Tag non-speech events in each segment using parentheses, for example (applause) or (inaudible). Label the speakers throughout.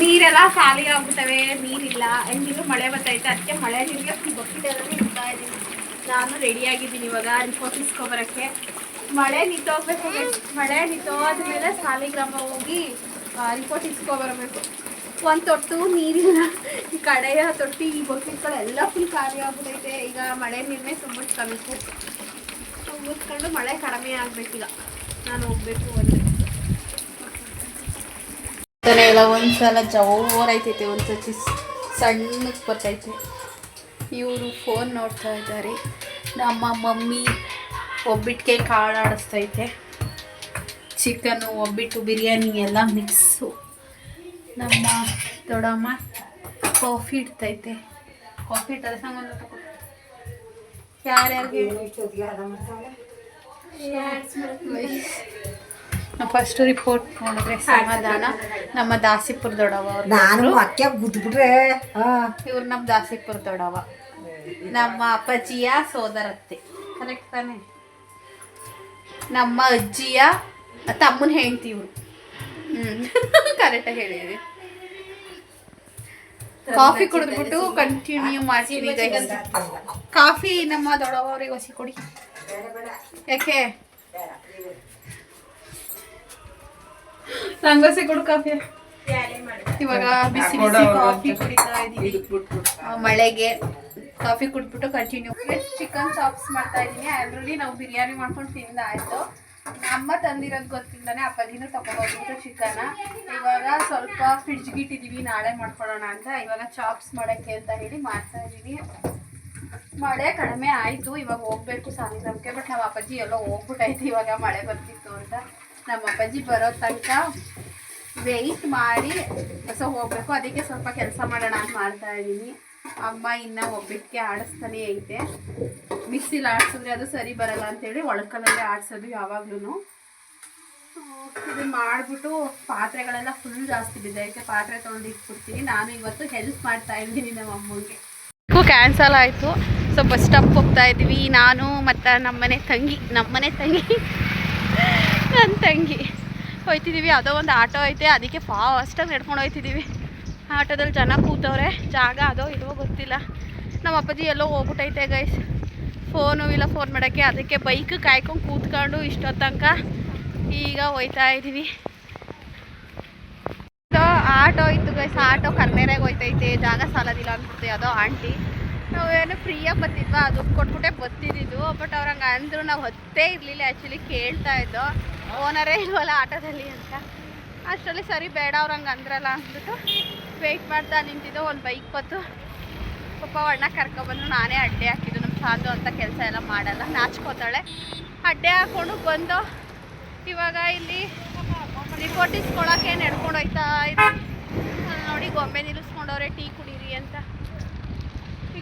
Speaker 1: ನೀರೆಲ್ಲ ಖಾಲಿ ಆಗ್ಬಿಟ್ಟವೆ, ನೀರಿಲ್ಲ. ಹೆಂಗಿದ್ರು ಮಳೆ ಬರ್ತೈತೆ ಅದಕ್ಕೆ ಮಳೆ ನೀರಿಗೆ ಫುಲ್ ಬಕೆಟ್ ಎಲ್ಲ ಇಡ್ತಾ ಇದ್ದೀನಿ. ನಾನು ರೆಡಿ ಆಗಿದ್ದೀನಿ ಇವಾಗ ರಿಪೋರ್ಟ್ ಇಸ್ಕೊಬರೋಕ್ಕೆ. ಮಳೆ ನಿಂತೋಗ್ಬೇಕು. ಮಳೆ ನಿಂತೋದ್ಮೇಲೆ ಸಾಲಿಗ್ರಾಮ ಹೋಗಿ ರಿಪೋರ್ಟ್ ಇಸ್ಕೊಬರಬೇಕು. ಒಂದು ತೊಟ್ಟು ನೀರಿಲ್ಲ ಈ ಕಡೆಯ ತೊಟ್ಟಿ, ಈ ಬಕೆಟ್ಗಳೆಲ್ಲ ಫುಲ್ ಖಾಲಿ ಆಗ್ಬಿಟ್ಟೈತೆ. ಈಗ ಮಳೆ ನೀರನ್ನೇ ತುಂಬಿಸ್ಕೊಬೇಕು ತುಂಬಿಸ್ಕೊಂಡು ಮಳೆ ಕಡಿಮೆ ಆಗ್ಬೇಕೀಗ ನಾನು ಹೋಗ್ಬೇಕು ಒಂದು
Speaker 2: ತಾನೆ ಎಲ್ಲ ಒಂದ್ಸಲ ಜೋರೈತೈತೆ ಒಂದ್ಸತಿ ಸಣ್ಣಕ್ಕೆ ಬರ್ತೈತೆ. ಇವರು ಫೋನ್ ನೋಡ್ತಾ ಇದ್ದಾರೆ. ನಮ್ಮ ಮಮ್ಮಿ ಒಬ್ಬಿಟ್ಟಿಗೆ ಕಾಳು ಆಡಿಸ್ತೈತೆ. ಚಿಕನ್ನು ಒಬ್ಬಿಟ್ಟು ಬಿರಿಯಾನಿ ಎಲ್ಲ ಮಿಕ್ಸು ನಮ್ಮ ದೊಡ್ಡಮ್ಮ ಕಾಫಿ ಇಡ್ತೈತೆ. ಕಾಫಿ ಇಟ್ಟರೆ ಸಂಗಲ್ಲ ಯಾರ್ಯಾರಿಗೆ? ಫಸ್ಟ್ ರಿಪೋರ್ಟ್ ನೋಡಿದ್ರೆ ಸಮಾಧಾನ. ನಮ್ಮ ದಾಸಿಪುರ ದೊಡವ ಅವ್ರು
Speaker 3: ನಾನು ಅಕ್ಕೆ ಗುದ್ಬಿಟ್ರೆ
Speaker 2: ಇವ್ರು ನಮ್ಮ ದಾಸಿಪುರ ದೊಡವ ನಮ್ಮ ಅಪ್ಪಾಜಿಯ ಸೋದರತ್ತೆ. ಕರೆಕ್ಟ್ ತಾನೆ? ನಮ್ಮ ಅಜ್ಜಿಯ ತಮ್ಮನ ಹೆಂಡ್ತಿ ಇವ್ರು. ಹ್ಮ್. (laughs) ಕರೆಕ್ಟಾಗಿ ಹೇಳಿದ್ರಿ. ಕಾಫಿ ಕುಡಿದ್ಬಿಟ್ಟು ಕಂಟಿನ್ಯೂ ಮಾಡ್ತೀನಿ ಕಾಫಿ ನಮ್ಮ ದೊಡ್ಡವರಿಗೆ ಹೊಸಿ ಕೊಡಿ. ಯಾಕೆ? ನಂಗೊಸಿ ಕೊಡು ಕಾಫಿ. ಇವಾಗ ಬಿಸಿ ಬಿಸಿ ಕಾಫಿ ಕುಡಿತಾ ಇದ್ದೀನಿ ಮಳೆಗೆ ಕಾಫಿ ಕುಡ್ಬಿಟ್ಟು ಕಂಟಿನ್ಯೂ ಚಿಕನ್ ಚಾಪ್ಸ್ ಮಾಡ್ತಾ ಇದೀನಿ. ಅದ್ರಲ್ಲಿ ನಾವು ಬಿರಿಯಾನಿ ಮಾಡ್ಕೊಂಡು ತಿಂದಾಯ್ತು ಅಮ್ಮ ತಂದಿರೋದು ಗೊತ್ತಿಲ್ಲನೆ ಅಪ್ಪಾಜಿನೂ ತಗೊಂಡೋಗ್ಬಿಟ್ಟು ಚಿಕನ ಇವಾಗ ಸ್ವಲ್ಪ ಫ್ರಿಡ್ಜ್ ಇಟ್ಟಿದೀವಿ. ನಾಳೆ ಮಾಡ್ಕೊಳ್ಳೋಣ ಅಂತ. ಇವಾಗ ಚಾಪ್ಸ್ ಮಾಡೋಕ್ಕೆ ಅಂತ ಹೇಳಿ ಮಾಡ್ತಾ ಇದ್ದೀನಿ ಮಳೆ ಕಡಿಮೆ ಆಯಿತು. ಇವಾಗ ಹೋಗ್ಬೇಕು ಸಾಲಿಗ್ರಾಮಕ್ಕೆ ಬಟ್ ನಮ್ಮ ಅಪ್ಪಾಜಿ ಎಲ್ಲೋ ಹೋಗ್ಬಿಟ್ಟೈತೆ. ಇವಾಗ ಮಳೆ ಬರ್ತಿತ್ತು ಅಂತ. ನಮ್ಮ ಅಪ್ಪಾಜಿ ಬರೋ ತನಕ ವೆಯ್ಟ್ ಮಾಡಿ ಹೊಸ ಹೋಗ್ಬೇಕು. ಅದಕ್ಕೆ ಸ್ವಲ್ಪ ಕೆಲಸ ಮಾಡೋಣ ಅಂತ ಮಾಡ್ತಾ ಇದ್ದೀನಿ. ಅಮ್ಮ ಇನ್ನ ಒಬ್ಬಿಟ್ಟಿಗೆ ಆಡಿಸ್ತಾನೆ ಐತೆ. ಮಿಕ್ಸಿಲಿ ಆಡಿಸಿದ್ರೆ ಅದು ಸರಿ ಬರಲ್ಲ ಅಂತೇಳಿ ಒಳಕಲ್ಲಲ್ಲೇ ಆಡಿಸೋದು ಯಾವಾಗ್ಲೂ ಇದು ಮಾಡಿಬಿಟ್ಟು ಪಾತ್ರೆಗಳೆಲ್ಲ ಫುಲ್ ಜಾಸ್ತಿ ಬಿದ್ದೈತೆ ಪಾತ್ರೆ ತೊಗೊಂಡು ಇಟ್ಬಿಡ್ತೀನಿ. ನಾನು ಇವತ್ತು ಹೆಲ್ಪ್ ಮಾಡ್ತಾ ಇದ್ದೀನಿ ನಮ್ಮ ಅಮ್ಮಂಗೆ. ಕ್ಯಾನ್ಸಲ್ ಆಯಿತು. ಸೊ ಬಸ್ ಸ್ಟಾಪ್ ಹೋಗ್ತಾ ಇದ್ದೀವಿ. ನಾನು ಮತ್ತು ನಮ್ಮನೆ ತಂಗಿ ನಮ್ಮನೆ ತಂಗಿ. ನನ್ನ ತಂಗಿ. ಹೋಯ್ತಿದ್ದೀವಿ ಯಾವುದೋ ಒಂದು ಆಟೋ ಐತೆ. ಅದಕ್ಕೆ ಫಾಸ್ಟಾಗಿ ನಡ್ಕೊಂಡು ಹೋಯ್ತಿದ್ದೀವಿ ಆಟೋದಲ್ಲಿ ಜನ ಕೂತವ್ರೆ. ಜಾಗ ಅದೋ ಇಲ್ವೋ ಗೊತ್ತಿಲ್ಲ. ನಮ್ಮ ಅಪ್ಪಾಜಿ ಎಲ್ಲೋ ಹೋಗ್ಬಿಟ್ಟೈತೆ ಗೈಸ್ ಫೋನು ಇಲ್ಲ ಫೋನ್ ಮಾಡೋಕ್ಕೆ. ಅದಕ್ಕೆ ಬೈಕ್ ಕಾಯ್ಕೊಂಡು ಕೂತ್ಕೊಂಡು ಇಷ್ಟೊತ್ತು ತನಕ ಈಗ ಹೋಯ್ತಾ ಇದ್ದೀವಿ ಇದು ಆಟೋ ಇತ್ತು ಗೈಸ್ ಆಟೋ ಕರ್ನೇರಾಗ ಹೋಯ್ತೈತೆ. ಜಾಗ ಸಾಲದಿಲ್ಲ ಅನ್ಸುತ್ತೆ. ಅದೋ ಆಂಟಿ. ನಾವೇನು ಫ್ರೀಯಾಗಿ ಬರ್ತಿದ್ವಾ ಅದು ಕೊಟ್ಬಿಟ್ಟೆ ಬರ್ತಿದ್ದು ಬಟ್ ಅವ್ರು ಹಂಗೆ ಅಂದರು ನಾವು ಹೊತ್ತೇ ಇರಲಿಲ್ಲ ಆ್ಯಕ್ಚುಲಿ ಕೇಳ್ತಾ ಇದ್ದೋ. ಓನರೇ ಇಲ್ವಲ್ಲ ಆಟೋದಲ್ಲಿ ಅಂತ. ಅಷ್ಟರಲ್ಲಿ ಸರಿ ಬೇಡ ಅವ್ರು ಹಂಗೆ ಅಂದ್ರಲ್ಲ ಅಂದ್ಬಿಟ್ಟು ವೆಯ್ಟ್ ಮಾಡ್ತಾ ನಿಂತಿದ್ದು ಒಂದು ಬೈಕ್ ಬತ್ತು ಪಾಪ ಅಣ್ಣ ಕರ್ಕೊಬಂದು ನಾನೇ ಅಡ್ಡೆ ಹಾಕಿದ್ದು ನಮ್ಮ ಸಾಂದು ಅಂತ ಕೆಲಸ ಎಲ್ಲ ಮಾಡಲ್ಲ, ನಾಚ್ಕೋತಾಳೆ. ಅಡ್ಡೆ ಹಾಕ್ಕೊಂಡು ಬಂದು ಇವಾಗ ಇಲ್ಲಿ ರಿಪೋರ್ಟ್ ಇಸ್ಕೊಳಕ್ಕೆ ನಡ್ಕೊಂಡು ಇದ್ದೀನಿ ಅಲ್ಲಿ ನೋಡಿ, ಗೊಂಬೆ ನಿಲ್ಲಿಸ್ಕೊಂಡವ್ರೆ, ಟೀ ಕುಡೀರಿ ಅಂತ.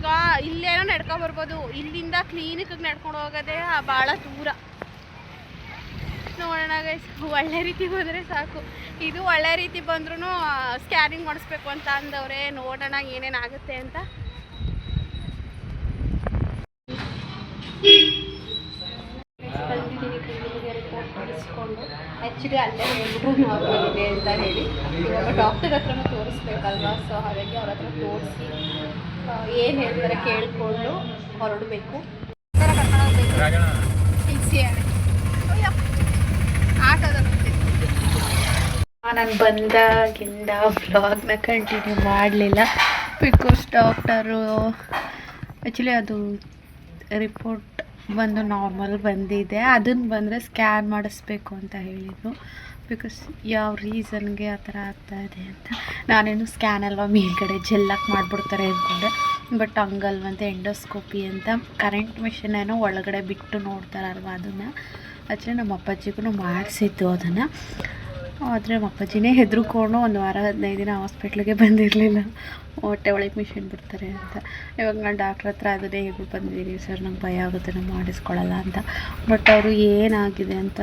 Speaker 2: ಈಗ ಇಲ್ಲೇನೋ ನಡ್ಕೊ ಬರ್ಬೋದು. ಇಲ್ಲಿಂದ ಕ್ಲಿನಿಕ್ಗೆ ನಡ್ಕೊಂಡು ಹೋಗೋದೇ ಭಾಳ ದೂರ. ನೋಡೋಣ ಗೈಸ್ ಒಳ್ಳೆ ರೀತಿ ಬಂದರೆ ಸಾಕು. ಇದು ಒಳ್ಳೆ ರೀತಿ ಬಂದ್ರೂ ಸ್ಕ್ಯಾನಿಂಗ್ ಮಾಡಿಸ್ಬೇಕು ಅಂತ ಅಂದವ್ರೆ. ನೋಡೋಣ ಏನೇನಾಗುತ್ತೆ ಅಂತ. ಆ್ಯಕ್ಚುಲಿ ಅಲ್ಲೇ ನಾರ್ಮಲ್ ಇದೆ ಅಂತ ಹೇಳಿ. ಡಾಕ್ಟರ್ ಹತ್ರನೂ ತೋರಿಸ್ಬೇಕಲ್ವಾ? ಸೊ ಹಾಗಾಗಿ ಅವ್ರ ಹತ್ರ ತೋರಿಸಿ. ಏನು ಹೇಳ್ತಾರೆ ಕೇಳಿಕೊಂಡು ಹೊರಡಬೇಕು. ನಾನು ಬಂದಾಗಿಂದ ವ್ಲಾಗ್ನ ಕಂಟಿನ್ಯೂ ಮಾಡಲಿಲ್ಲ. ಬಿಕಾಸ್ ಡಾಕ್ಟರು ಆ್ಯಕ್ಚುಲಿ ಅದು ರಿಪೋರ್ಟ್ ಬಂದು ನಾರ್ಮಲ್ ಬಂದಿದೆ. ಅದನ್ನು ಬಂದರೆ ಸ್ಕ್ಯಾನ್ ಮಾಡಿಸ್ಬೇಕು ಅಂತ ಹೇಳಿದರು. ಬಿಕಾಸ್ ಯಾವ ರೀಸನ್ಗೆ ಆ ಥರ ಆಗ್ತಾ ಇದೆ ಅಂತ. ನಾನೇನು ಸ್ಕ್ಯಾನ್ ಅಲ್ವಾ ಮೇಲ್ಗಡೆ ಜೆಲ್ಲಾಕ್ ಮಾಡಿಬಿಡ್ತಾರೆ ಅಂದ್ಕೊಂಡೆ ಬಟ್ ಹಂಗಲ್ವಂತೆ ಎಂಡೋಸ್ಕೋಪಿ ಅಂತ ಕರೆಂಟ್ ಮಿಷನ್ ಏನೋ ಒಳಗಡೆ ಬಿಟ್ಟು ನೋಡ್ತಾರಲ್ವ ಅದನ್ನು. ಆಚೆ ನಮ್ಮ ಅಪ್ಪಾಜಿಗೂ ಮಾಡಿಸಿದ್ದು ಅದನ್ನು. ಆದರೆ ನಮ್ಮ ಅಪ್ಪಾಜಿನೇ ಹೆದರ್ಕೊಂಡು ಒಂದು ವಾರ, ಹದಿನೈದು ದಿನ ಹಾಸ್ಪಿಟ್ಲಿಗೆ ಬಂದಿರಲಿಲ್ಲ. ಹೊಟ್ಟೆ ಒಳಗೆ ಮಿಷಿನ್ ಬಿಡ್ತಾರೆ ಅಂತ. ಇವಾಗ ನಾನು ಡಾಕ್ಟ್ರ್ ಹತ್ರ ಅದನ್ನೇ ಹೇಗೂ ಬಂದಿದ್ದೀನಿ, ಸರ್ ನಂಗೆ ಭಯ ಆಗುತ್ತೆ, ನಾನು ಮಾಡಿಸ್ಕೊಳ್ಳಲ್ಲ ಅಂತ. ಬಟ್ ಅವರು ಏನಾಗಿದೆ ಅಂತ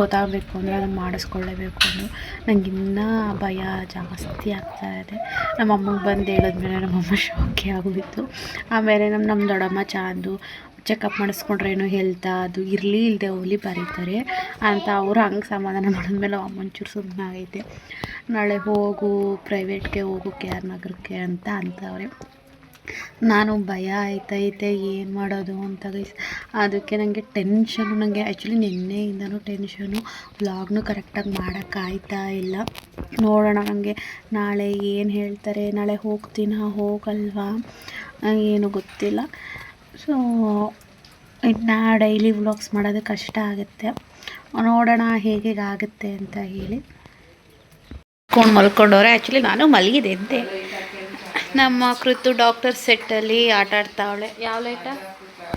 Speaker 2: ಗೊತ್ತಾಗಬೇಕು ಅಂದರೆ ಅದನ್ನು ಮಾಡಿಸ್ಕೊಳ್ಳೇಬೇಕು ಅಂದರೆ ನಂಗೆ ಇನ್ನೂ ಭಯ ಜಾಸ್ತಿ ಆಗ್ತಾ ಇದೆ. ನಮ್ಮ ಅಮ್ಮಗೆ ಬಂದು ಹೇಳಿದ್ಮೇಲೆ ನಮ್ಮಮ್ಮ ಶಾಕೇ ಆಗೋಗಿತ್ತು ಆಮೇಲೆ ನಮ್ಮ ನಮ್ಮ ದೊಡ್ಡಮ್ಮ ಚಾಂದು ಚೆಕಪ್ ಮಾಡಿಸ್ಕೊಂಡ್ರೆ ಏನು ಹೆಲ್ತಾ ಅದು ಇರಲಿ ಇಲ್ಲದೆ ಹೋಗ್ಲಿ ಬರೀತಾರೆ ಅಂತ ಅವರು ಹಂಗೆ ಸಮಾಧಾನ ಮಾಡಿದ್ಮೇಲೆ ಅಮ್ಮಂಚೂರು ಸುಮ್ಮನೆ ಆಗೈತೆ. ನಾಳೆ ಹೋಗು ಪ್ರೈವೇಟ್ಗೆ ಹೋಗು ಕೆ ಆರ್ ನಗರಕ್ಕೆ ಅಂತ ಅಂತವ್ರೆ. ನಾನು ಭಯ ಆಯ್ತೈತೆ, ಏನು ಮಾಡೋದು ಅಂತ ಗೈಸ್ ಅದಕ್ಕೆ ನನಗೆ ಟೆನ್ಷನು ನನಗೆ ಆ್ಯಕ್ಚುಲಿ ನಿನ್ನೆಯಿಂದನೂ ಟೆನ್ಷನು ವ್ಲಾಗ್ನು ಕರೆಕ್ಟಾಗಿ ಮಾಡೋಕ್ಕಾಯ್ತಾ ಇಲ್ಲ. ನೋಡೋಣ ನನಗೆ ನಾಳೆ ಏನು ಹೇಳ್ತಾರೆ, ನಾಳೆ ಹೋಗ್ತೀನಾ, ಹೋಗಲ್ವಾ, ಏನು ಗೊತ್ತಿಲ್ಲ. ಸೊ ಇನ್ನು ಡೈಲಿ ವ್ಲಾಗ್ಸ್ ಮಾಡೋದು ಕಷ್ಟ ಆಗುತ್ತೆ. ನೋಡೋಣ ಹೇಗೆ ಆಗುತ್ತೆ ಅಂತ ಹೇಳಿ. ಕೊಂಡು ಮಲ್ಕೊಂಡವ್ರೆ ಆ್ಯಕ್ಚುಲಿ ನಾನು ಮಲಗಿದೆ ಅಂತೆ ನಮ್ಮ ಕೃತು ಡಾಕ್ಟರ್ ಸೆಟ್ಟಲ್ಲಿ ಆಟ ಆಡ್ತಾವಳೆ. ಯಾವ ಲೈಟ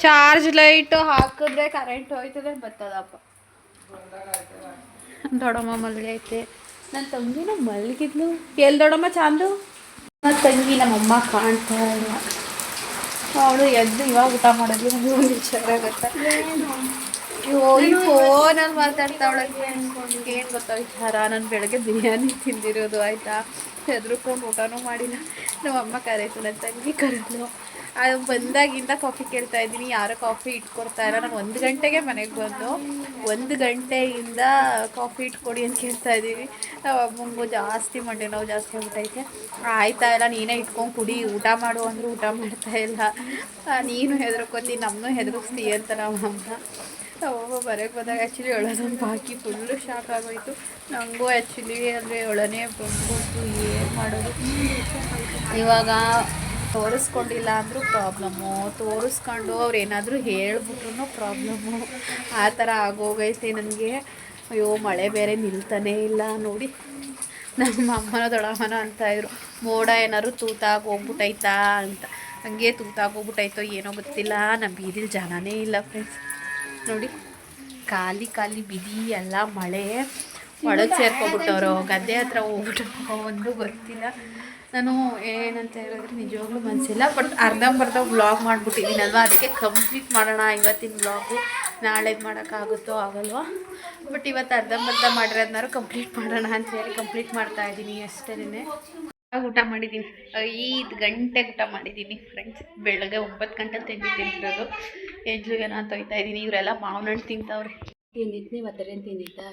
Speaker 2: ಚಾರ್ಜ್ ಲೈಟು ಹಾಕಿದ್ರೆ ಕರೆಂಟ್ ಹೋಯ್ತದೆ ಬರ್ತದಪ್ಪ ದೊಡ್ಡಮ್ಮ ಐತೆ. ನನ್ನ ತಂಗಿನ ಮಲಗಿದ್ಲು. ಎಲ್ಲಿ ದೊಡ್ಡಮ್ಮ ಚಾಂದು? ನನ್ನ ತಂಗಿ ನಮ್ಮಮ್ಮ ಕಾಣ್ತಾ ಇಲ್ಲ. ಅವಳು ಎದ್ದು ಇವಾಗ ಊಟ ಮಾಡಿದ್ಲು ನನಗೆ ಒಂದು ವಿಚಾರ ಫೋನಲ್ಲಿ ಮಾತಾಡ್ತಾವಳೆ ವಿಚಾರ? ನಾನು ಬೆಳಗ್ಗೆ ಬಿರಿಯಾನಿ ತಿಂದಿರೋದು, ಆಯಿತಾ? ಹೆದ್ರಕೊಂಡು ಊಟನೂ ಮಾಡಿಲ್ಲ. ನಮ್ಮ ಅಮ್ಮ ಕರೆಯಿತು ನನ್ನ ತಂಗಿ ಕರೆದ್ಲು. ಅದು ಬಂದಾಗಿಂದ ಕಾಫಿ ಕೇಳ್ತಾ ಇದ್ದೀನಿ. ಯಾರು ಕಾಫಿ ಇಟ್ಕೊಡ್ತಾ ಇಲ್ಲ. ನಾನು ಒಂದು ಗಂಟೆಗೆ ಮನೆಗೆ ಬಂದು, ಒಂದು ಗಂಟೆಯಿಂದ ಕಾಫಿ ಇಟ್ಕೊಡಿ ಅಂತ ಕೇಳ್ತಾ ಇದ್ದೀವಿ ನಾವು ಅಮ್ಮಂಗೂ ಜಾಸ್ತಿ ಮಂಡೆ ನೋವು ಜಾಸ್ತಿ ಆಗ್ಬಿಟ್ಟೈತೆ ಆಯ್ತಾ ಇಲ್ಲ ನೀನೇ ಇಟ್ಕೊಂಡು ಕುಡಿ. ಊಟ ಮಾಡು ಅಂದರೂ ಊಟ ಮಾಡ್ತಾ ಇಲ್ಲ. ನೀನು ಹೆದರ್ಕೋತಿ ನಮ್ಮನ್ನೂ ಹೆದರ್ಸ್ತೀಯ ಅಂತ ನಮ್ಮ ಅಮ್ಮ ಅವಾಗ ಬರೋಕ್ಕೆ ಬಂದಾಗ ಆ್ಯಕ್ಚುಲಿ ಒಳದೊಂದು ಬಾಕಿ ಫುಲ್ಲು ಶಾಕ್ ಆಗೋಯಿತು. ನನಗೂ ಆ್ಯಕ್ಚುಲಿ ಅಂದರೆ ಒಳನೇ ಬಂದ್ಬಿಟ್ಟು ಏನು ಮಾಡೋದು? ಇವಾಗ ತೋರಿಸ್ಕೊಂಡಿಲ್ಲ ಅಂದರೂ ಪ್ರಾಬ್ಲಮ್ಮು ತೋರಿಸ್ಕೊಂಡು ಅವ್ರು ಏನಾದರೂ ಹೇಳ್ಬಿಟ್ರು ಪ್ರಾಬ್ಲಮ್ಮು ಆ ಥರ ಆಗೋಗೈತೆ ನನಗೆ. ಅಯ್ಯೋ, ಮಳೆ ಬೇರೆ ನಿಲ್ತಾನೇ ಇಲ್ಲ. ನೋಡಿ, ನಮ್ಮ ಅಮ್ಮನ ದೊಡ್ಡಮ್ಮನ ಅಂತ ಇದ್ರು. ಮೋಡ ಏನಾದ್ರು ತೂತಾಗಿ ಹೋಗ್ಬಿಟ್ಟೈತಾ ಅಂತ. ಹಂಗೆ ತೂತಾಗಿ ಹೋಗ್ಬಿಟ್ಟೈತೋ ಏನೋ ಗೊತ್ತಿಲ್ಲ. ನಮ್ಮ ಬೀದಿಲಿ ಜನನೇ ಇಲ್ಲ ಫ್ರೆಂಡ್ಸ್ ನೋಡಿ. ಖಾಲಿ ಖಾಲಿ ಬಿದಿ ಎಲ್ಲ ಮಳೆ. ಒಳಗೆ ಸೇರ್ಕೊಬಿಟ್ಟವ್ರು ಗದ್ದೆ ಹತ್ರ ಹೋಗ್ಬಿಟ್ಟು ಒಂದು ಗೊತ್ತಿಲ್ಲ. ನಾನು ಏನಂತ ಹೇಳಿದ್ರೆ ನಿಜವಾಗ್ಲೂ ಮನಸ್ಸಿಲ್ಲ ಬಟ್ ಅರ್ಧಂಬರ್ಧ ವ್ಲಾಗ್ ಮಾಡಿಬಿಟ್ಟಿದ್ದೀನಲ್ವ? ಅದಕ್ಕೆ ಕಂಪ್ಲೀಟ್ ಮಾಡೋಣ. ಇವತ್ತಿನ ವ್ಲಾಗು ನಾಳೆದು ಮಾಡೋಕ್ಕಾಗುತ್ತೋ ಆಗಲ್ವೋ? ಬಟ್ ಇವತ್ತು ಅರ್ಧಂಬರ್ಧ ಮಾಡಿರೋದನ್ನಾರು ಕಂಪ್ಲೀಟ್ ಮಾಡೋಣ ಅಂತ ಹೇಳಿ ಕಂಪ್ಲೀಟ್ ಮಾಡ್ತಾ ಇದ್ದೀನಿ ಅಷ್ಟೇ ಊಟ ಮಾಡಿದ್ದೀನಿ ಐದು ಗಂಟೆ ಊಟ ಮಾಡಿದ್ದೀನಿ ಫ್ರೆಂಡ್ಸ್ ಬೆಳಗ್ಗೆ ಒಂಬತ್ತು ಗಂಟೆ ತಿಂಡಿ ತಿಂತಿರೋದು ಎಂಟ್ಲಿಗೆ ನಾನು ತೊಯ್ತಾ ಇದ್ದೀನಿ ಇವರೆಲ್ಲ ಮಾವಿನ ಹಣ್ಣು ತಿಂತವ್ರೆ.
Speaker 3: ತಿಂದಿತ್ತು ನೀವು ಹತ್ತಿರ ತಿಂದಿತ್ತಾ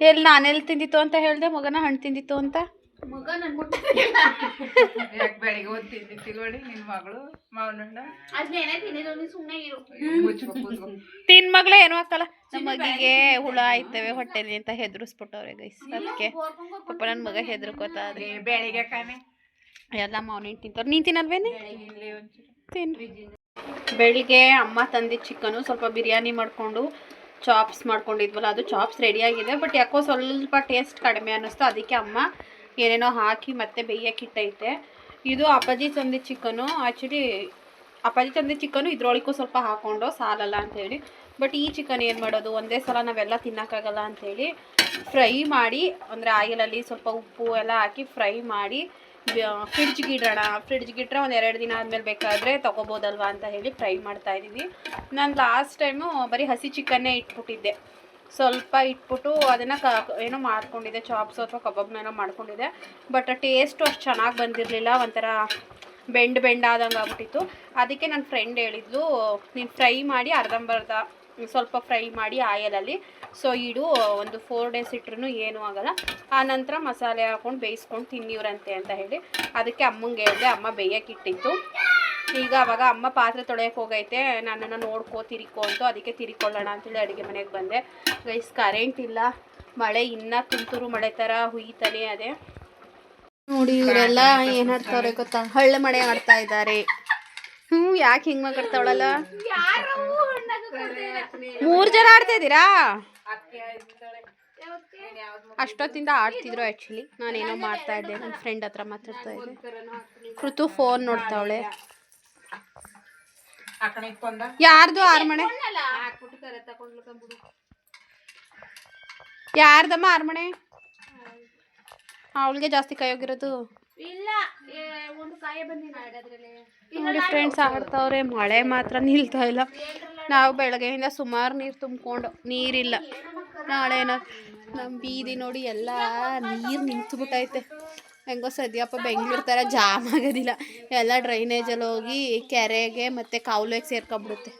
Speaker 2: ಎಲ್ಲಿ ನಾನೆಲ್ಲಿ ತಿಂದಿತ್ತು ಅಂತ ಹೇಳಿದೆ ಮಗನ ಹಣ್ಣು ತಿಂದಿತ್ತು ಅಂತ?
Speaker 1: ಮಗ ನನ್ನ
Speaker 4: ಬೆಳಿಗ್ಗೆ ಒಂದು ತಿಂದಿತ್ತಿಲ್ವಡಿ ನಿನ್ ಮಗಳು ಮಾವನ ಹಣ್ಣು
Speaker 1: ಅದ್ನೇನೇ ತಿನ್ನಿದ್ರು ನೀನು ಸುಮ್ಮನೆ ಇರು.
Speaker 4: ಮುಚ್ಕೊ ಕೂತ್ಕೊ
Speaker 2: ತಿನ್ ಮಗಳೇ ಏನು ಹಾಕಲ್ಲ ನಮ್ಮ ಮಗಿಗೆ ಹುಳ ಆಯ್ತವೆ ಹೊಟ್ಟೆಲಿ ಅಂತ ಹೆದರ್ಸ್ಬಿಟ್ಟವ್ರೆ ಗೈಸ್ ಅದಕ್ಕೆ ಪಾಪ ನನ್ನ ಮಗ ಹೆದರ್ಕೋತಾ ಅದ್ರಿ
Speaker 4: ಏ, ಬೆಳಿಗ್ಗೆ ಕಾನೆ.
Speaker 2: ಎಲ್ಲ ಮಾವನ ತಿಂತವ್ರು ನೀನ್ ತಿನ್ನಲ್ವೇನೆ?
Speaker 4: ಇಲ್ಲಿ
Speaker 2: ಬೆಳಿಗ್ಗೆ ಅಮ್ಮ ತಂದಿದ್ದ ಚಿಕನು ಸ್ವಲ್ಪ ಬಿರಿಯಾನಿ ಮಾಡಿಕೊಂಡು ಚಾಪ್ಸ್ ಮಾಡ್ಕೊಂಡಿದ್ವಲ್ಲ ಅದು ಚಾಪ್ಸ್ ರೆಡಿಯಾಗಿದೆ ಬಟ್ ಯಾಕೋ ಸ್ವಲ್ಪ ಟೇಸ್ಟ್ ಕಡಿಮೆ ಅನ್ನಿಸ್ತು ಅದಕ್ಕೆ ಅಮ್ಮ ಏನೇನೋ ಹಾಕಿ ಮತ್ತೆ ಬೇಯಕ್ಕಿಟ್ಟೈತೆ ಇದು ಅಪ್ಪಾಜಿ ತಂದೆ ಚಿಕನು. ಆ್ಯಕ್ಚುಲಿ ಅಪ್ಪಾಜಿ ತಂದೆ ಚಿಕನು ಇದ್ರೊಳಗೂ ಸ್ವಲ್ಪ ಹಾಕ್ಕೊಂಡು ಸಾಲಲ್ಲ ಅಂತೇಳಿ ಬಟ್ ಈ ಚಿಕನ್ ಏನು ಮಾಡೋದು? ಒಂದೇ ಸಲ ನಾವೆಲ್ಲ ತಿನ್ನೋಕ್ಕಾಗಲ್ಲ ಅಂಥೇಳಿ ಫ್ರೈ ಮಾಡಿ, ಅಂದರೆ ಆಯಿಲಲ್ಲಿ ಸ್ವಲ್ಪ ಉಪ್ಪು ಎಲ್ಲ ಹಾಕಿ ಫ್ರೈ ಮಾಡಿ ಫ್ರಿಡ್ಜ್ಗೆ ಇಡೋಣ. ಫ್ರಿಡ್ಜ್ಗೆ ಇಟ್ಟರೆ ಒಂದು ಎರಡು ದಿನ ಆದಮೇಲೆ ಬೇಕಾದರೆ ತೊಗೋಬೋದಲ್ವಾ ಅಂತ ಹೇಳಿ ಫ್ರೈ ಮಾಡ್ತಾ ಇದ್ದೀವಿ ನಾನು ಲಾಸ್ಟ್ ಟೈಮು ಬರೀ ಹಸಿ ಚಿಕನ್ನೇ ಇಟ್ಬಿಟ್ಟಿದ್ದೆ. ಸ್ವಲ್ಪ ಇಟ್ಬಿಟ್ಟು ಅದನ್ನು ಕ, ಏನೋ ಮಾಡ್ಕೊಂಡಿದ್ದೆ ಚಾಪ್ಸ್ ಅಥವಾ ಕಬಾಬ್ನ ಏನೋ ಮಾಡ್ಕೊಂಡಿದ್ದೆ. ಬಟ್ ಟೇಸ್ಟು ಅಷ್ಟು ಚೆನ್ನಾಗಿ ಬಂದಿರಲಿಲ್ಲ, ಒಂಥರ ಬೆಂಡ್ ಬೆಂಡ್ ಆದಂಗೆ ಆಗ್ಬಿಟ್ಟಿತ್ತು. ಅದಕ್ಕೆ ನನ್ನ ಫ್ರೆಂಡ್ ಹೇಳಿದ್ಲು, ನೀನು ಫ್ರೈ ಮಾಡಿ ಅರ್ಧಂಬರ್ಧ, ಸ್ವಲ್ಪ ಫ್ರೈ ಮಾಡಿ ಆಯಲಲ್ಲಿ. ಸೊ ಇಡು, ಒಂದು ಫೋರ್ ಡೇಸ್ ಇಟ್ರೂ ಏನೂ ಆಗಲ್ಲ. ಆ ನಂತರ ಮಸಾಲೆ ಹಾಕೊಂಡು ಬೇಯಿಸ್ಕೊಂಡು ತಿನ್ನಿವ್ರಂತೆ ಅಂತ ಹೇಳಿ. ಅದಕ್ಕೆ ಅಮ್ಮಂಗೆ ಹೇಳಿದೆ, ಅಮ್ಮ ಬೇಯಕ್ಕಿಟ್ಟಿತ್ತು ಈಗ ಅವಾಗ ಅಮ್ಮ ಪಾತ್ರೆ ತೊಳೆಯಕ್ಕೆ ಹೋಗೈತೆ. ನನ್ನನ್ನು ನೋಡ್ಕೋ, ತಿರಿಕೋ ಅಂತ ಅದಕ್ಕೆ ತಿರಿಕೊಳ್ಳೋಣ ಅಂತೇಳಿ ಅಡುಗೆ ಮನೆಗೆ ಬಂದೆ. ಗೈಸ್ ಕರೆಂಟ್ ಇಲ್ಲ. ಮಳೆ ಇನ್ನೂ ತುಂತುರು ಮಳೆ ಥರ ಹುಯ್ತಾನೆ ಅದೇ. ನೋಡಿ ಇವರೆಲ್ಲ ಏನು ಆಡ್ತಾವ್ರೆ ಗೊತ್ತಾ? ಹಳ್ಳ ಮಳೆ ಆಡ್ತಾ ಇದ್ದಾರೆ. ಹ್ಞೂ, ಯಾಕೆ ಹಿಂಗ್ ಮಾತಾಡ್ತಾವಳಲ್ಲ ಮೂರ್ ಜನ ಆಡ್ತಾ ಇದ್ದೀರಾ? ಅಷ್ಟೊತ್ತಿಂದ ಆಡ್ತಿದ್ರು ಆ್ಯಕ್ಚುಲಿ ನಾನೇನೋ ಮಾಡ್ತಾ ಇದ್ದೆ. ನನ್ನ ಫ್ರೆಂಡ್ ಹತ್ರ ಮಾತಾಡ್ತಾ ಇದ್ದೆ. ಕೃತು ಫೋನ್ ನೋಡ್ತಾವಳೆ. ಯಾರ್ದು ಆರ್ಮಣೆ ಯಾರ್ದಮ್ಮ ಆರ್ಮಣೆ ಅವಳಿಗೆ ಜಾಸ್ತಿ ಕೈ ಹೋಗಿರೋದು
Speaker 1: ಇಲ್ಲ ಒಂದು ಕಾಯ ಬಂದಿನ ಅದ್ರಲ್ಲಿ.
Speaker 2: ನೋಡಿ ಫ್ರೆಂಡ್ಸ್ ಆಡ್ತಾವ್ರೆ ಮಳೆ ಮಾತ್ರ ನಿಲ್ತಾ ಇಲ್ಲ. ನಾವು ಬೆಳಗ್ಗೆಯಿಂದ ಸುಮಾರು ನೀರು ತುಂಬಿಕೊಂಡು ನೀರಿಲ್ಲ. ನಾಳೆ ನಮ್ಮ ಬೀದಿ ನೋಡಿ ಎಲ್ಲ ನೀರು ನಿಂತುಬಿಟ್ಟೈತೆ ಹೆಂಗೋ ಸದ್ಯಪ್ಪ ಬೆಂಗಳೂರು ಥರ ಜಾಮ್ ಆಗೋದಿಲ್ಲ. ಎಲ್ಲ ಡ್ರೈನೇಜಲ್ಲಿ ಹೋಗಿ ಕೆರೆಗೆ ಮತ್ತು ಕಾವಲಿಗೆ ಸೇರ್ಕೊಂಬಿಡುತ್ತೆ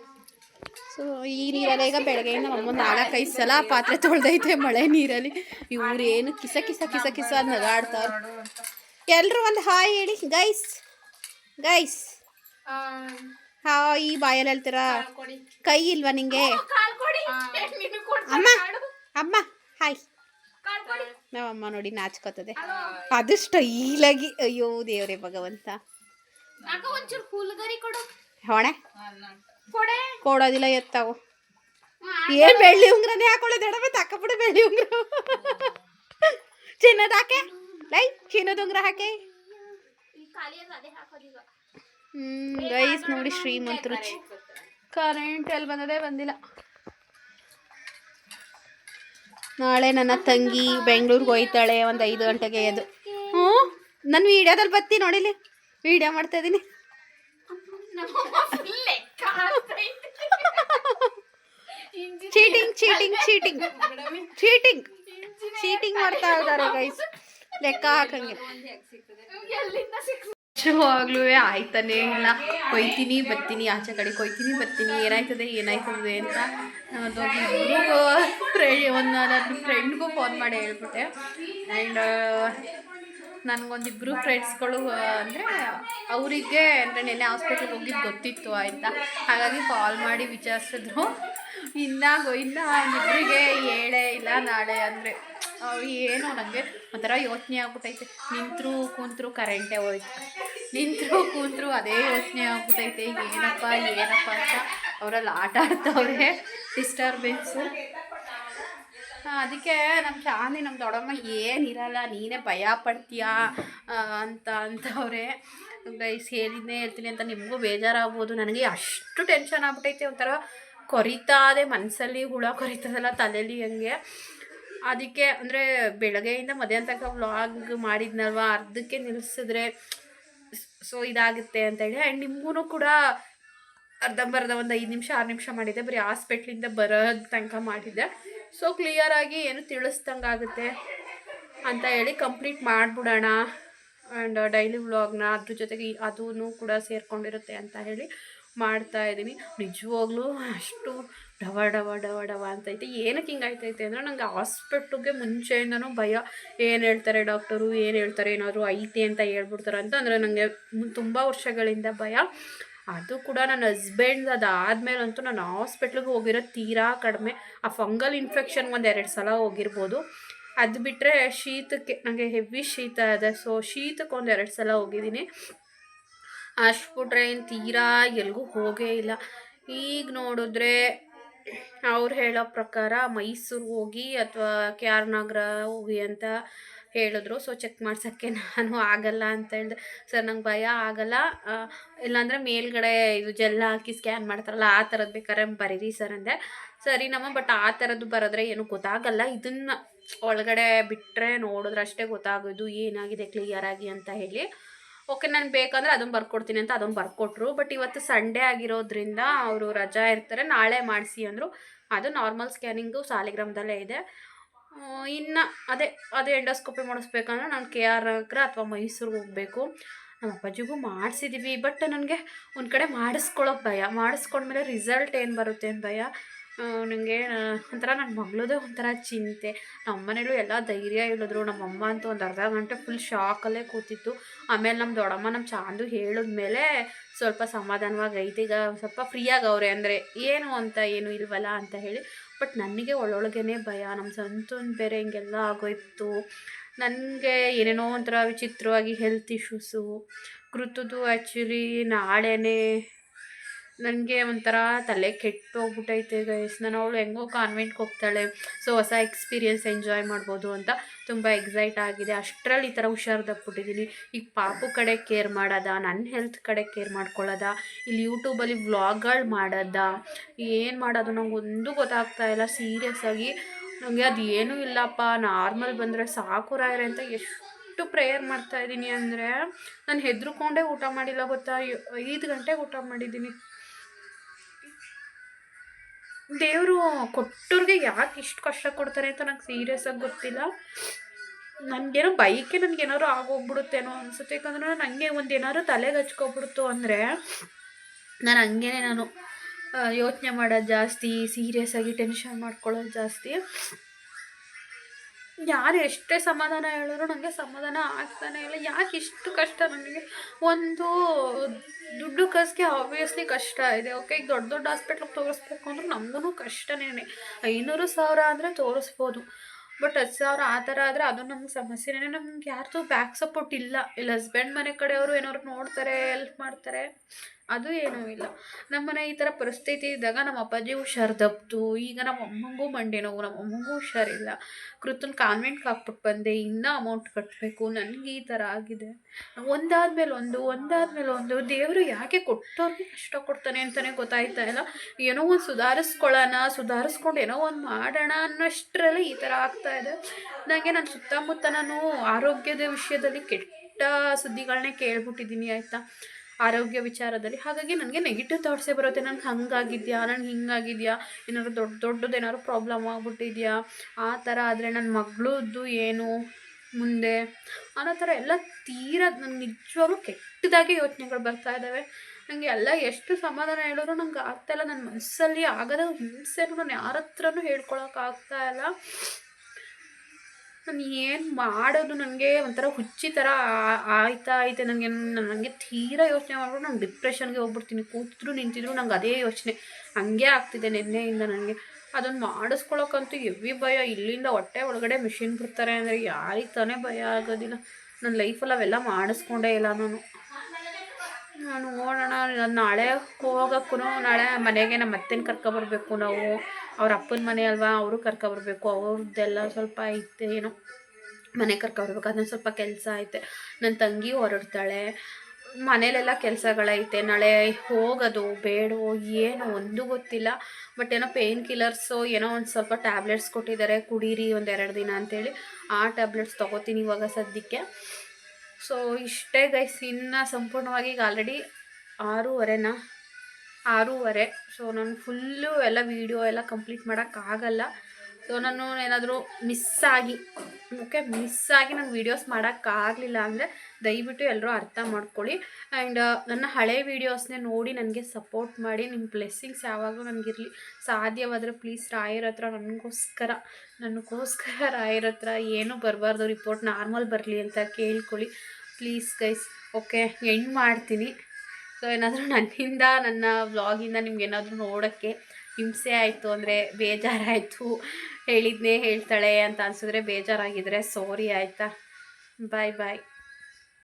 Speaker 2: ಸೊ ಈ ನೀರಲ್ಲ ಈಗ ಬೆಳಗ್ಗೆಯಿಂದ ನಮ್ಮ ನಾಲ್ಕೈದು ಸಲ ಪಾತ್ರೆ ತೊಳ್ದೈತೆ ಮಳೆ ನೀರಲ್ಲಿ. ಇವ್ರೇನು ಕಿಸ ಕಿಸ ಕಿಸ ಕಿಸ ನಗಾಡ್ತಾರೆ ನಗಾಡ್ತಾವ್ರೆ. ಎಲ್ಲರೂ ಒಂದು ಹಾಯ್ ಹೇಳಿ ಗೈಸ್ ಗೈಸ್ ಹಾಯ್ ಬಾಯಲ್ಲಿ ಹೇಳ್ತೀರಾ? ಕೈ ಇಲ್ವಾ ನಿಂಗೆ? ಅಮ್ಮ ಅಮ್ಮ ಹಾಯ್. ನಾವಮ್ಮ ನೋಡಿ ನಾಚ್ಕೋತದೆ. ಅದು ಸ್ಟೈಲಾಗಿ ಅಯ್ಯೋ ದೇವ್ರೇ ಭಗವಂತ. ಹೊಣೆ.
Speaker 1: ಕೊಡೆ.
Speaker 2: ಕೊಡೋದಿಲ್ಲ ಎತ್ತಾವು. ಏನ್ ಬೆಳ್ಳಿ ಉಂಗ್ರನೇ ಹಾಕೊಳ್ಳೋದು ತಕ್ಕ ತಕ್ಕಬಿಡು ಬೆಳ್ಳಿ ಉಂಗ್ರ. ಚಿನ್ನದ ಹಾಕೆ. ಲೈ ಚಿನ್ನದ ಉಂಗ್ರ ಹಾಕೆ. ಹ್ಮ್ ಗೈಸ್ ನೋಡಿ ಶ್ರೀಮಂತ ರುಚಿ ಕರೆಂಟ್ ಎಲ್ಲಿ ಬಂದದೆ ಬಂದಿಲ್ಲ. ನಾಳೆ ನನ್ನ ತಂಗಿ ಬೆಂಗಳೂರಿಗೆ ಹೋಯ್ತಾಳೆ, ಒಂದು ಐದು ಗಂಟೆಗೆ ಅದು ಹ್ಞೂ? ನನ್ನ ವೀಡಿಯೋದಲ್ಲಿ ಬತ್ತಿ ನೋಡಿಲಿ ವೀಡಿಯೋ ಮಾಡ್ತಾ ಇದ್ದೀನಿ cheating cheating cheating cheating cheating ಮಾಡ್ತಾ ಇದ್ದಾರೆ ಗೈಸ್ ಲೆಕ್ಕ ಹಾಕಂಗೆ. ನಿಜವಾಗ್ಲೂ ಆಯ್ತಾನೇ ಇಲ್ಲ ಕೊಯ್ತೀನಿ, ಬರ್ತೀನಿ, ಆಚೆ ಕಡೆ ಕೊಯ್ತೀನಿ, ಬರ್ತೀನಿ, ಏನಾಯ್ತದೆ ಏನಾಯ್ತದೆ ಅಂತ ಅದೊಂದಿಬ್ರಿಗೂ ಫ್ರೆಂಡ್ ಒಂದು ನನ್ನ ಫ್ರೆಂಡ್ಗೂ ಫೋನ್ ಮಾಡಿ ಹೇಳ್ಬಿಟ್ಟೆ. ಆ್ಯಂಡ್ ನನಗೊಂದಿಬ್ಬರು ಫ್ರೆಂಡ್ಸ್ಗಳು ಅಂದರೆ ಅವರಿಗೆ ಅಂದರೆ ನೆನ್ನೆ ಹಾಸ್ಪಿಟ್ಲಿಗೆ ಹೋಗಿದ್ದು ಗೊತ್ತಿತ್ತು ಆಯಿತಾ? ಹಾಗಾಗಿ ಕಾಲ್ ಮಾಡಿ ವಿಚಾರಿಸಿದ್ರು. ಇನ್ನಾಗೋ ಇನ್ನ ಇಬ್ಬರಿಗೆ ಹೇಳೇ ಇಲ್ಲ ನಾಳೆ ಅಂದರೆ ಏನು ನನಗೆ ಒಂಥರ ಯೋಚನೆ ಆಗ್ಬಿಟ್ಟೈತೆ ನಿಂತರೂ, ಕೂತರೂ ಕರೆಂಟೇ ಹೋಯ್ತು. ನಿಂತರು, ಕೂತರು ಅದೇ ಯೋಚನೆ ಆಗ್ಬಿಟ್ಟೈತೆ ಏನಪ್ಪ ಏನಪ್ಪ ಅಂತ ಅವರಲ್ಲಿ ಆಟ ಆಡ್ತವ್ರೆ ಡಿಸ್ಟರ್ಬೆನ್ಸು ಅದಕ್ಕೆ ನಮ್ಮ ಶಾಂತಿ ನಮ್ಮ ದೊಡ್ಡಮ್ಮ ಏನಿರಲ್ಲ ನೀನೇ ಭಯ ಪಡ್ತೀಯಾ ಅಂತ ಅಂತವ್ರೆ. ಗೈಸ್, ಹೇಳಿದ್ನೇ ಹೇಳ್ತೀನಿ ಅಂತ ನಿಮಗೂ ಬೇಜಾರಾಗ್ಬೋದು. ನನಗೆ ಅಷ್ಟು ಟೆನ್ಷನ್ ಆಗ್ಬಿಟ್ಟೈತೆ ಒಂಥರ ಕೊರಿತಾದೆ ಮನಸ್ಸಲ್ಲಿ ಹುಳ ಕೊರಿತದಲ್ಲ ತಲೆಯಲ್ಲಿ ಹಂಗೆ. ಅದಕ್ಕೆ ಅಂದರೆ ಬೆಳಗ್ಗೆಯಿಂದ ಮಧ್ಯಾಹ್ನ ತನಕ ವ್ಲಾಗ್ ಮಾಡಿದ್ನಲ್ವ, ಅರ್ಧಕ್ಕೆ ನಿಲ್ಲಿಸಿದ್ರೆ ಸೊ ಇದಾಗುತ್ತೆ ಅಂತೇಳಿ. ಆ್ಯಂಡ್ ನಿಮಗೂ ಕೂಡ ಅರ್ಧಂಬರ್ಧ ಒಂದು ಐದು ನಿಮಿಷ, ಆರು ನಿಮಿಷ ಮಾಡಿದ್ದೆ. ಬರೀ ಹಾಸ್ಪಿಟ್ಲಿಂದ ಬರೋದು ತನಕ ಮಾಡಿದ್ದೆ. ಸೊ ಕ್ಲಿಯರಾಗಿ ಏನು ತಿಳಿಸ್ದಂಗೆ ಆಗುತ್ತೆ ಅಂತ ಹೇಳಿ ಕಂಪ್ಲೀಟ್ ಮಾಡಿಬಿಡೋಣ. ಆ್ಯಂಡ್ ಡೈಲಿ ವ್ಲಾಗ್ನ ಅದ್ರ ಜೊತೆಗೆ ಅದೂ ಕೂಡ ಸೇರ್ಕೊಂಡಿರುತ್ತೆ ಅಂತ ಹೇಳಿ ಮಾಡ್ತಾ ಇದ್ದೀನಿ ನಿಜವಾಗ್ಲೂ ಅಷ್ಟು ಡವ ಡವ ಡವ ಡವ ಅಂತೈತೆ. ಏನಕ್ಕೆ ಹಿಂಗಾಯ್ತೈತೆ ಅಂದರೆ ನಂಗೆ ಹಾಸ್ಪಿಟ್ಲಿಗೆ ಮುಂಚೆಯಿಂದನೂ ಭಯ. ಏನು ಹೇಳ್ತಾರೆ ಡಾಕ್ಟರು? ಏನು ಹೇಳ್ತಾರೆ? ಏನಾದರೂ ಐತೆ ಅಂತ ಹೇಳ್ಬಿಡ್ತಾರೆ ಅಂತ ಅಂದರೆ ನನಗೆ ತುಂಬ ವರ್ಷಗಳಿಂದ ಭಯ. ಅದು ಕೂಡ ನನ್ನ ಹಸ್ಬೆಂಡ್ ಅದಾದಮೇಲಂತೂ ನಾನು ಹಾಸ್ಪಿಟ್ಲಿಗೆ ಹೋಗಿರೋ ತೀರಾ ಕಡಿಮೆ. ಆ ಫಂಗಲ್ ಇನ್ಫೆಕ್ಷನ್ ಒಂದು ಎರಡು ಸಲ ಹೋಗಿರ್ಬೋದು. ಅದು ಬಿಟ್ಟರೆ ಶೀತಕ್ಕೆ ನನಗೆ ಹೆವಿ ಶೀತ ಇದೆ. ಸೊ ಶೀತಕ್ಕೆ ಒಂದು ಎರಡು ಸಲ ಹೋಗಿದ್ದೀನಿ. ಅಷ್ಟು ಬಿಟ್ರೆ ಏನು ತೀರಾ ಎಲ್ಗೂ ಹೋಗೇ ಇಲ್ಲ. ಈಗ ನೋಡಿದ್ರೆ ಅವ್ರು ಹೇಳೋ ಪ್ರಕಾರ ಮೈಸೂರು ಹೋಗಿ ಅಥವಾ ಕೆ ಆರ್ ನಗರ ಹೋಗಿ ಅಂತ ಹೇಳಿದ್ರು. ಸೊ ಚೆಕ್ ಮಾಡ್ಸೋಕ್ಕೆ ನಾನು ಆಗಲ್ಲ ಅಂತ ಹೇಳಿದೆ. ಸರ್ ನಂಗೆ ಭಯ ಆಗಲ್ಲ. ಇಲ್ಲಾಂದರೆ ಮೇಲ್ಗಡೆ ಇದು ಜೆಲ್ಲ ಹಾಕಿ ಸ್ಕ್ಯಾನ್ ಮಾಡ್ತಾರಲ್ಲ, ಆ ಥರದ್ದು ಬೇಕಾದ್ರೆ ಬರೀರಿ ಸರ್ ಅಂದೆ. ಸರಿ ನಮ್ಮ ಬಟ್ ಆ ಥರದ್ದು ಬರೋದ್ರೆ ಏನು ಗೊತ್ತಾಗಲ್ಲ. ಇದನ್ನು ಒಳಗಡೆ ಬಿಟ್ಟರೆ ನೋಡಿದ್ರೆ ಅಷ್ಟೇ ಗೊತ್ತಾಗೋದು ಏನಾಗಿದೆ ಕ್ಲಿಯರಾಗಿ ಅಂತ ಹೇಳಿ. ಓಕೆ, ನಾನು ಬೇಕಂದ್ರೆ ಅದನ್ನು ಬರ್ಕೊಡ್ತೀನಿ ಅಂತ ಅದನ್ನು ಬರ್ಕೊಟ್ರು. ಬಟ್ ಇವತ್ತು ಸಂಡೇ ಆಗಿರೋದ್ರಿಂದ ಅವರು ರಜಾ ಇರ್ತಾರೆ. ನಾಳೆ ಮಾಡಿಸಿ ಅಂದರು. ಅದು ನಾರ್ಮಲ್ ಸ್ಕ್ಯಾನಿಂಗು ಸಾಲಿಗ್ರಾಮದಲ್ಲೇ ಇದೆ. ಇನ್ನು ಅದೇ ಅದೇ ಎಂಡೋಸ್ಕೋಪಿ ಮಾಡಿಸ್ಬೇಕಂದ್ರೆ ನಾನು ಕೆ ಆರ್ ನಗರ ಅಥವಾ ಮೈಸೂರಿಗೆ ಹೋಗಬೇಕು. ನಮ್ಮ ಅಪ್ಪಾಜಿಗೂ ಮಾಡಿಸಿದ್ದೀವಿ ಬಟ್ ನನಗೆ ಒಂದು ಕಡೆ ಮಾಡಿಸ್ಕೊಳ್ಳೋಕೆ ಭಯ. ಮಾಡಿಸ್ಕೊಂಡ್ಮೇಲೆ ರಿಸಲ್ಟ್ ಏನು ಬರುತ್ತೆ ಅಂತ ಭಯ. ನನಗೆ ಒಂಥರ ನನ್ನ ಮಗಳದೇ ಒಂಥರ ಚಿಂತೆ. ನಮ್ಮ ಎಲ್ಲ ಧೈರ್ಯ ಹೇಳಿದ್ರು. ನಮ್ಮಮ್ಮ ಅಂತೂ ಒಂದು ಅರ್ಧ ಗಂಟೆ ಫುಲ್ ಶಾಕಲ್ಲೇ ಕೂತಿತ್ತು. ಆಮೇಲೆ ನಮ್ಮ ದೊಡ್ಡಮ್ಮ ನಮ್ಮ ಚಾಂದು ಹೇಳಿದ್ಮೇಲೆ ಸ್ವಲ್ಪ ಸಮಾಧಾನವಾಗಿ ಐತೆ ಈಗ ಸ್ವಲ್ಪ ಫ್ರೀಯಾಗಿ ಅವ್ರೆ ಅಂದರೆ ಏನು ಅಂತ ಏನು ಇಲ್ವಲ್ಲ ಅಂತ ಹೇಳಿ. ಬಟ್ ನನಗೆ ಒಳೊಳಗೇ ಭಯ. ನಮ್ಮ ಸಂತೂನ್ ಬೇರೆ ಹಿಂಗೆಲ್ಲ ಆಗೋಯ್ತು. ನನಗೆ ಏನೇನೋ ಒಂಥರ ವಿಚಿತ್ರವಾಗಿ ಹೆಲ್ತ್ ಇಶ್ಯೂಸು ಕೃತುದು ಆ್ಯಕ್ಚುಲಿ ನಾಳೆನೇ ನನಗೆ ಒಂಥರ ತಲೆ ಕೆಟ್ಟು ಹೋಗ್ಬಿಟ್ಟೈತೆ ಗೈಸ್ ನಾನು ಅವಳು ಹೆಂಗೋ ಕಾನ್ವೆಂಟ್ಗೆ ಹೋಗ್ತಾಳೆ. ಸೊ ಹೊಸ ಎಕ್ಸ್ಪೀರಿಯೆನ್ಸ್ ಎಂಜಾಯ್ ಮಾಡ್ಬೋದು ಅಂತ ತುಂಬ ಎಕ್ಸೈಟ್ ಆಗಿದೆ. ಅಷ್ಟರಲ್ಲಿ ಈ ಥರ ಹುಷಾರು ತಪ್ಪಿಟ್ಟಿದ್ದೀನಿ ಈಗ ಪಾಪು ಕಡೆ ಕೇರ್ ಮಾಡೋದ ನನ್ನ ಹೆಲ್ತ್ ಕಡೆ ಕೇರ್ ಮಾಡ್ಕೊಳ್ಳೋದ, ಇಲ್ಲಿ ಯೂಟ್ಯೂಬಲ್ಲಿ ವ್ಲಾಗ್ಗಳು ಮಾಡೋದ, ಏನು ಮಾಡೋದು ನಂಗೆ ಒಂದು ಗೊತ್ತಾಗ್ತಾ ಇಲ್ಲ. ಸೀರಿಯಸ್ ಆಗಿ ನನಗೆ ಅದು ಏನೂ ಇಲ್ಲಪ್ಪ. ನಾರ್ಮಲ್ ಬಂದರೆ ಸಾಕು ರಾಯರೆ ಅಂತ ಎಷ್ಟು ಪ್ರೇಯರ್ ಮಾಡ್ತಾ ಇದ್ದೀನಿ ಅಂದರೆ, ನಾನು ಹೆದ್ರುಕೊಂಡೇ ಊಟ ಮಾಡಿಲ್ಲ ಗೊತ್ತಾ? ಐದು ಗಂಟೆಗೆ ಊಟ ಮಾಡಿದ್ದೀನಿ ದೇವರು ಕೊಟ್ಟವ್ರಿಗೆ ಯಾಕೆ ಇಷ್ಟು ಕಷ್ಟ ಕೊಡ್ತಾರೆ ಅಂತ ನಂಗೆ ಸೀರಿಯಸ್ ಆಗಿ ಗೊತ್ತಿಲ್ಲ. ನನಗೇನೋ ಬೈಕೆ ನನಗೇನಾದ್ರು ಆಗೋಗ್ಬಿಡುತ್ತೇನೋ ಅನಿಸುತ್ತೆ. ಯಾಕಂದ್ರೆ ನನಗೆ ಒಂದು ಏನಾದ್ರು ತಲೆಗೆ ಹಚ್ಕೊಬಿಡ್ತು ಅಂದರೆ ನಾನು ಹಂಗೇನೆ ನಾನು ಯೋಚನೆ ಮಾಡೋದು ಜಾಸ್ತಿ ಸೀರಿಯಸ್ ಆಗಿ ಟೆನ್ಷನ್ ಮಾಡ್ಕೊಳ್ಳೋದು ಜಾಸ್ತಿ. ಯಾರು ಎಷ್ಟೇ ಸಮಾಧಾನ ಹೇಳಿದ್ರು ನನಗೆ ಸಮಾಧಾನ ಆಗ್ತಾನೆ ಇಲ್ಲ. ಯಾಕೆ ಇಷ್ಟು ಕಷ್ಟ ನನಗೆ? ಒಂದು ದುಡ್ಡು ಕಸ್ಗೆ ಆಬ್ವಿಯಸ್ಲಿ ಕಷ್ಟ ಇದೆ ಓಕೆ ಈಗ ದೊಡ್ಡ ದೊಡ್ಡ ಹಾಸ್ಪಿಟ್ಲಿಗೆ ತೋರಿಸ್ಬೇಕು ಅಂದ್ರೆ ನಮಗೂ ಕಷ್ಟನೇ ಐನೂರು ಸಾವಿರ ಅಂದರೆ ತೋರಿಸ್ಬೋದು. ಬಟ್ ಹತ್ತು ಸಾವಿರ ಆ ಥರ ಆದರೆ ಅದು ನಮ್ಗೆ ಸಮಸ್ಯೆನೇ ನಮ್ಗೆ ಯಾರ್ದು ಬ್ಯಾಕ್ ಸಪೋರ್ಟ್ ಇಲ್ಲ. ಇಲ್ಲ ಹಸ್ಬೆಂಡ್ ಮನೆ ಕಡೆಯವರು ಏನಾದ್ರು ನೋಡ್ತಾರೆ ಹೆಲ್ಪ್ ಮಾಡ್ತಾರೆ. ಅದು ಏನೂ ಇಲ್ಲ. ನಮ್ಮನೆ ಈ ಥರ ಪರಿಸ್ಥಿತಿ ಇದ್ದಾಗ ನಮ್ಮ ಅಪ್ಪಾಜಿ ಹುಷಾರು ದಪ್ತು ಈಗ ನಮ್ಮ ಅಮ್ಮಂಗೂ ಮಂಡೆ ನೋವು, ನಮ್ಮ ಅಮ್ಮಂಗೂ ಹುಷಾರಿಲ್ಲ ಕೃತನ್ ಕಾನ್ವೆಂಟ್ಗೆ ಹಾಕ್ಬಿಟ್ಟು ಬಂದೆ, ಇನ್ನೂ ಅಮೌಂಟ್ ಕಟ್ಟಬೇಕು ನನಗೆ ಈ ಥರ ಆಗಿದೆ. ಒಂದಾದ್ಮೇಲೆ ಒಂದು ಒಂದಾದ್ಮೇಲೆ ಒಂದು, ದೇವರು ಯಾಕೆ ಕೊಟ್ಟವ್ರಿಗೆ ಕಷ್ಟ ಕೊಡ್ತಾನೆ ಅಂತಲೇ ಗೊತ್ತಾಯ್ತಾ ಇಲ್ಲ. ಏನೋ ಒಂದು ಸುಧಾರಿಸ್ಕೊಳ್ಳೋಣ, ಸುಧಾರಿಸ್ಕೊಂಡು ಏನೋ ಒಂದು ಮಾಡೋಣ ಅನ್ನೋಷ್ಟರಲ್ಲಿ ಈ ಥರ ಆಗ್ತಾ ಇದೆ. ನನಗೆ ನನ್ನ ಸುತ್ತಮುತ್ತ ನಾನು ಆರೋಗ್ಯದ ವಿಷಯದಲ್ಲಿ ಕೆಟ್ಟ ಸುದ್ದಿಗಳನ್ನೇ ಕೇಳ್ಬಿಟ್ಟಿದ್ದೀನಿ, ಆಯಿತಾ? ಆರೋಗ್ಯ ವಿಚಾರದಲ್ಲಿ. ಹಾಗಾಗಿ ನನಗೆ ನೆಗೆಟಿವ್ ಥಾಟ್ಸೇ ಬರುತ್ತೆ. ನನಗೆ ಹಂಗಾಗಿದೆಯಾ? ನನಗೆ ಹಿಂಗಾಗಿದೆಯಾ? ಏನಾದ್ರು ದೊಡ್ಡ, ದೊಡ್ಡದು ಏನಾದ್ರು ಪ್ರಾಬ್ಲಮ್ ಆಗಿಬಿಟ್ಟಿದೆಯಾ? ಆ ಥರ ಆದರೆ ನನ್ನ ಮಗಳದ್ದು ಏನು ಮುಂದೆ? ಅನ್ನೋ ಥರ ಎಲ್ಲ ತೀರಾ ನನ್ನ ನಿಜವಾಗ್ಲೂ ಕೆಟ್ಟದಾಗಿ ಯೋಚನೆಗಳು ಬರ್ತಾ ಇದ್ದಾವೆ ನನಗೆ ಎಲ್ಲ ಎಷ್ಟು ಸಮಾಧಾನ ಹೇಳಿದ್ರು ನಂಗೆ ಆಗ್ತಾಯಿಲ್ಲ ನನ್ನ ಮನಸ್ಸಲ್ಲಿ ಆಗದ ಹಿಂಸೆನೂ ನಾನು ಯಾರ ಹತ್ರನೂ ಹೇಳ್ಕೊಳಕ್ಕಾಗ್ತಾ ಇಲ್ಲ. ನಾನು ಏನು ಮಾಡೋದು ನನಗೆ ಒಂಥರ ಹುಚ್ಚಿ ಥರ ಆಯ್ತಾ ಐತೆ. ನನಗೆ ನನಗೆ ತೀರಾ ಯೋಚನೆ ಮಾಡಿಬಿಟ್ಟು ನಾನು ಡಿಪ್ರೆಷನ್ಗೆ ಹೋಗ್ಬಿಡ್ತೀನಿ. ಕೂತಿದ್ರು ನಿಂತಿದ್ರು ನಂಗೆ ಅದೇ ಯೋಚನೆ. ಹಂಗೆ ಆಗ್ತಿದೆ ನಿನ್ನೆಯಿಂದ ನನಗೆ ಅದನ್ನು ಮಾಡಿಸ್ಕೊಳಕ್ಕಂತೂ ಎವಿ ಭಯ. ಇಲ್ಲಿಂದ ಹೊಟ್ಟೆ ಒಳಗಡೆ ಮಿಷಿನ್ ಬಿಡ್ತಾರೆ ಅಂದರೆ ಯಾರಿಗೆ ತಾನೇ ಭಯ ಆಗೋದಿಲ್ಲ. ನನ್ನ ಲೈಫಲ್ಲಿ ಅವೆಲ್ಲ ಮಾಡಿಸ್ಕೊಂಡೇ ಇಲ್ಲ ನಾನು. ನಾನು ನೋಡೋಣ ನನ್ನ ನಾಳೆ ಹೋಗೋಕ್ಕೂ ನಾಳೆ ಮನೆಗೆ ನಮ್ಮ ಅತ್ತೆನ ಕರ್ಕೊಬರ್ಬೇಕು ನಾವು. ಅವ್ರ ಅಪ್ಪನ ಮನೆ ಅಲ್ವಾ, ಅವರು ಕರ್ಕೊಬರ್ಬೇಕು. ಅವ್ರದ್ದೆಲ್ಲ ಸ್ವಲ್ಪ ಐತೆ ಏನೋ ಮನೆ ಕರ್ಕೊಬರ್ಬೇಕು. ಅದನ್ನ ಸ್ವಲ್ಪ ಕೆಲಸ ಐತೆ. ನನ್ನ ತಂಗಿ ಹೊರಡ್ತಾಳೆ. ಮನೇಲೆಲ್ಲ ಕೆಲಸಗಳೈತೆ. ನಾಳೆ ಹೋಗೋದು ಬೇಡವೋ ಏನೋ ಒಂದು ಗೊತ್ತಿಲ್ಲ. ಬಟ್ ಏನೋ ಪೇಯ್ನ್ ಕಿಲ್ಲರ್ಸು, ಏನೋ ಒಂದು ಸ್ವಲ್ಪ ಟ್ಯಾಬ್ಲೆಟ್ಸ್ ಕೊಟ್ಟಿದ್ದಾರೆ. ಕುಡೀರಿ ಒಂದೆರಡು ದಿನ ಅಂತೇಳಿ ಆ ಟ್ಯಾಬ್ಲೆಟ್ಸ್ ತೊಗೋತೀನಿ ಇವಾಗ ಸದ್ಯಕ್ಕೆ. ಸೊ ಇಷ್ಟೇ ಗೈಸ್ ಇನ್ನು ಸಂಪೂರ್ಣವಾಗಿ ಈಗ ಆಲ್ರೆಡಿ ಆರೂವರೆನಾ? ಆರೂವರೆ. ಸೊ ನಾನು ಫುಲ್ಲು ಎಲ್ಲ ವೀಡಿಯೋ ಎಲ್ಲ ಕಂಪ್ಲೀಟ್ ಮಾಡೋಕ್ಕಾಗಲ್ಲ ಸೊ ನಾನು ಏನಾದರೂ ಮಿಸ್ ಆಗಿ ಓಕೆ ಮಿಸ್ ಆಗಿ ನಾನು ವೀಡಿಯೋಸ್ ಮಾಡೋಕ್ಕಾಗಲಿಲ್ಲ ಅಂದರೆ ದಯವಿಟ್ಟು ಎಲ್ಲರೂ ಅರ್ಥ ಮಾಡ್ಕೊಳ್ಳಿ. ಆ್ಯಂಡ್ ನನ್ನ ಹಳೆ ವೀಡಿಯೋಸ್ನೇ ನೋಡಿ ನನಗೆ ಸಪೋರ್ಟ್ ಮಾಡಿ ನಿಮ್ಮ ಬ್ಲೆಸ್ಸಿಂಗ್ಸ್ ಯಾವಾಗಲೂ ನನಗಿರಲಿ. ಸಾಧ್ಯವಾದರೆ ಪ್ಲೀಸ್ ರಾಯರ ಹತ್ರ ನನಗೋಸ್ಕರ ನನಗೋಸ್ಕರ ರಾಯರ ಹತ್ರ ಏನೂ ಬರಬಾರ್ದು ರಿಪೋರ್ಟ್ ನಾರ್ಮಲ್ ಬರಲಿ ಅಂತ ಕೇಳ್ಕೊಳ್ಳಿ. ಪ್ಲೀಸ್ ಗೈಸ್ ಓಕೆ ಎಂಡ್ ಮಾಡ್ತೀನಿ. ಸೊ ಏನಾದರೂ ನನ್ನಿಂದ, ನನ್ನ ವ್ಲಾಗಿಂದ ನಿಮ್ಗೆ ಏನಾದರೂ ನೋಡೋಕ್ಕೆ ಹಿಂಸೆ ಆಯಿತು ಅಂದರೆ ಬೇಜಾರಾಯಿತು, ಹೇಳಿದ್ನೇ ಹೇಳ್ತಾಳೆ ಅಂತ ಅನಿಸಿದ್ರೆ ಬೇಜಾರಾಗಿದ್ರೆ ಸಾರಿ ಆಯಿತಾ? ಬಾಯ್ ಬಾಯ್